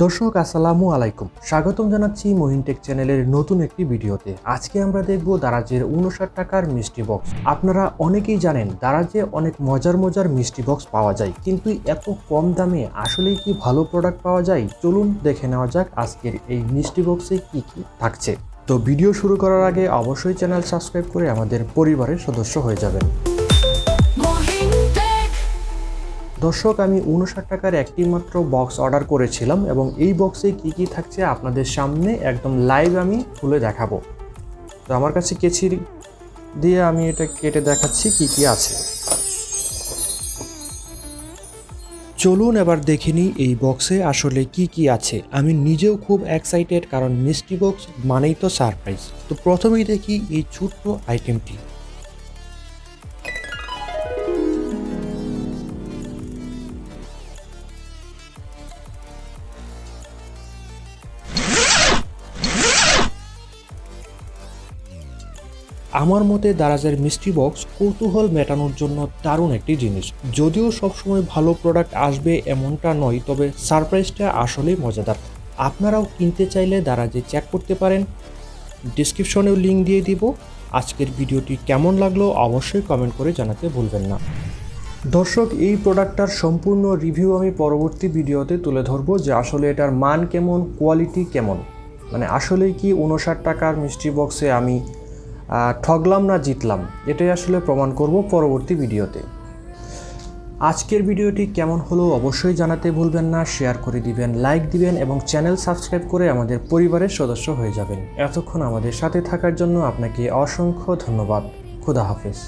দর্শক, আসসালামু আলাইকুম। স্বাগতম জানাচ্ছি মহিনটেক চ্যানেলের নতুন একটি ভিডিওতে। আজকে আমরা দেখব দারাজের উনষাট টাকার মিষ্টি বক্স। আপনারা অনেকেই জানেন, দারাজে অনেক মজার মজার মিষ্টি বক্স পাওয়া যায়। কিন্তু এত কম দামে আসলেই কি ভালো প্রোডাক্ট পাওয়া যায়? চলুন দেখে নেওয়া যাক আজকের এই মিষ্টি বক্সে কি কি থাকছে। তো ভিডিও শুরু করার আগে অবশ্যই চ্যানেল সাবস্ক্রাইব করে আমাদের পরিবারের সদস্য হয়ে যাবেন। দর্শক, আমি উনষাট টাকার একটি মাত্র বক্স অর্ডার করেছিলাম এবং এই বক্সে কি কি থাকছে আপনাদের সামনে একদম লাইভ আমি খুলে দেখাবো। তো আমার কাছে কেচি দিয়ে আমি এটা কেটে দেখাচ্ছি কি কি আছে। চলুন এবার দেখে নিই এই বক্সে আসলে কি কি আছে। আমি নিজেও খুব এক্সাইটেড কারণ মিষ্টি বক্স মানেই তো সারপ্রাইজ তো প্রথমেই দেখি এই ছোট্ট আইটেমটি আমার মতে দারাজের মিষ্টি বক্স কৌতূহল মেটানোর জন্য দারুণ একটি জিনিস। যদিও সবসময় ভালো প্রোডাক্ট আসবে এমনটা নয়, তবে সারপ্রাইজটা আসলেই মজাদার। আপনারাও কিনতে চাইলে দারাজে চেক করতে পারেন। ডিসক্রিপশনেও লিঙ্ক দিয়ে দিব। আজকের ভিডিওটি কেমন লাগল অবশ্যই কমেন্ট করে জানাতে ভুলবেন না। দর্শক, এই প্রোডাক্টটার সম্পূর্ণ রিভিউ আমি পরবর্তী ভিডিওতে তুলে ধরবো যে আসলে এটার মান কেমন কোয়ালিটি কেমন। মানে আসলেই কি উনষাট টাকার মিষ্টি বক্সে আমি ঠগলাম না জিতলাম, এটাই আসলে প্রমাণ করব পরবর্তী ভিডিওতে। আজকের ভিডিওটি কেমন হলো অবশ্যই জানাতে ভুলবেন না শেয়ার করে দিবেন লাইক দিবেন এবং চ্যানেল সাবস্ক্রাইব করে আমাদের পরিবারের সদস্য হয়ে যাবেন। এতক্ষণ আমাদের সাথে থাকার জন্য আপনাকে অসংখ্য ধন্যবাদ। খুদা হাফেজ।